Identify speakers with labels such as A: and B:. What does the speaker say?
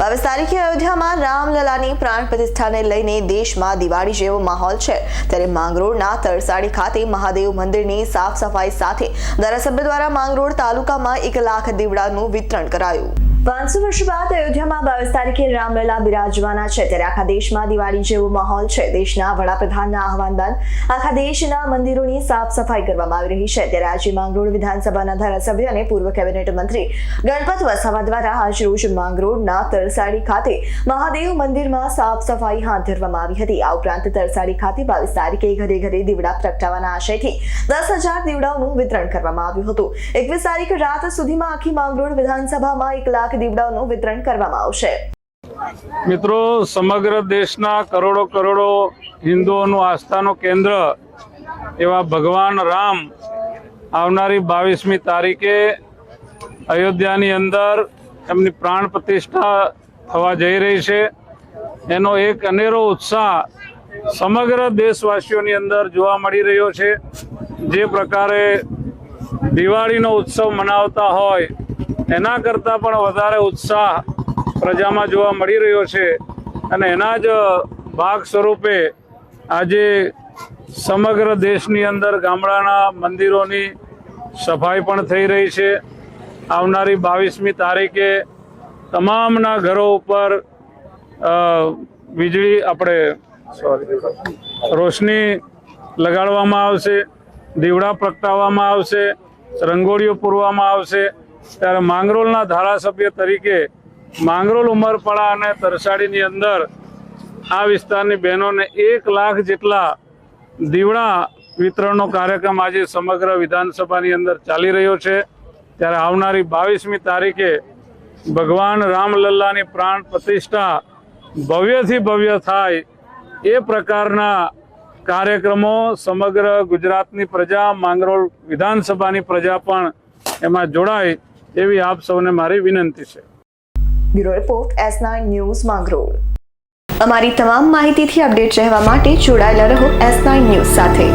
A: બાવીસ તારીખે અયોધ્યામાં રામલલાની પ્રાણ પ્રતિષ્ઠાને લઈને દેશમાં દિવાળી જેવો માહોલ છે. ત્યારે માંગરોળના તરસાડી ખાતે મહાદેવ મંદિરની સાફ સફાઈ સાથે ધારાસભ્ય દ્વારા માંગરોળ તાલુકામાં એક લાખ દીવડાનું વિતરણ કરાયું. પાંચસો વર્ષ બાદ અયોધ્યામાં બાવીસ તારીખે રામલલા બિરાજવાના છે. ત્યારે આખા દેશમાં દિવાળી જેવો માહોલ છે. દેશના વડાપ્રધાનના આહવાન બાદ આખા દેશના મંદિરોની સાફ સફાઈ કરવામાં આવી રહી છે. ત્યારે આજે માંગરોળ વિધાનસભાના ધારાસભ્ય અને પૂર્વ કેબિનેટ મંત્રી ગણપત વસાવા દ્વારા આજરોજ માંગરોળના તરસાડી ખાતે મહાદેવ મંદિરમાં સાફ સફાઈ હાથ ધરવામાં આવી હતી. આ ઉપરાંત તરસાડી ખાતે બાવીસ તારીખે ઘરે ઘરે દીવડા પ્રગટાવવાના આશયથી દસ હજાર દીવડાઓનું વિતરણ કરવામાં આવ્યું હતું. એકવીસ તારીખ રાત સુધીમાં આખી માંગરોળ વિધાનસભામાં એક લાખ દીવડાઓનું વિતરણ કરવામાં આવશે.
B: મિત્રો, સમગ્ર દેશના કરોડો કરોડો હિન્દુઓનું આસ્થાનું કેન્દ્ર એવા ભગવાન રામ આવનારી બાવીસમી તારીખે અયોધ્યાની અંદર એમની પ્રાણ પ્રતિષ્ઠા થવા જઈ રહી છે. એનો એક અનેરો ઉત્સાહ સમગ્ર દેશવાસીઓની અંદર જોવા મળી રહ્યો છે. જે પ્રકારે દિવાળીનો ઉત્સવ મનાવતા હોય એના કરતાં પણ વધારે ઉત્સાહ પ્રજામાં જોવા મળી રહ્યો છે અને એના જ ભાગ સ્વરૂપે આજે સમગ્ર દેશની અંદર ગામડાના મંદિરોની સફાઈ પણ થઈ રહી છે. આવનારી બાવીસમી તારીખે તમામના ઘરો ઉપર વીજળી આપણે સોરી રોશની લગાડવામાં આવશે, દીવડા પ્રગટાવવામાં આવશે, રંગોળીઓ પૂરવામાં આવશે ત્યારે માંગરોળના ધારાસભ્ય તરીકે માંગરોળ ઉમરપાડા અને તરસાડીની અંદર આ વિસ્તારની બહેનોને એક લાખ જેટલા દીવડા વિતરણનો કાર્યક્રમ આજે સમગ્ર વિધાનસભાની અંદર ચાલી રહ્યો છે. ત્યારે આવનારી બાવીસમી તારીખે ભગવાન રામલલ્લાની પ્રાણ પ્રતિષ્ઠા ભવ્યથી ભવ્ય થાય એ પ્રકારના કાર્યક્રમો સમગ્ર ગુજરાતની પ્રજા માંગરોળ વિધાનસભાની પ્રજા પણ એમાં જોડાય એવી આપ સૌને મારી વિનંતી છે.
A: Bureau report S nine news Mangrol. અમારી તમામ માહિતીથી અપડેટ રહેવા માટે જોડાયેલા રહો એસ નાઇન ન્યૂઝ સાથે.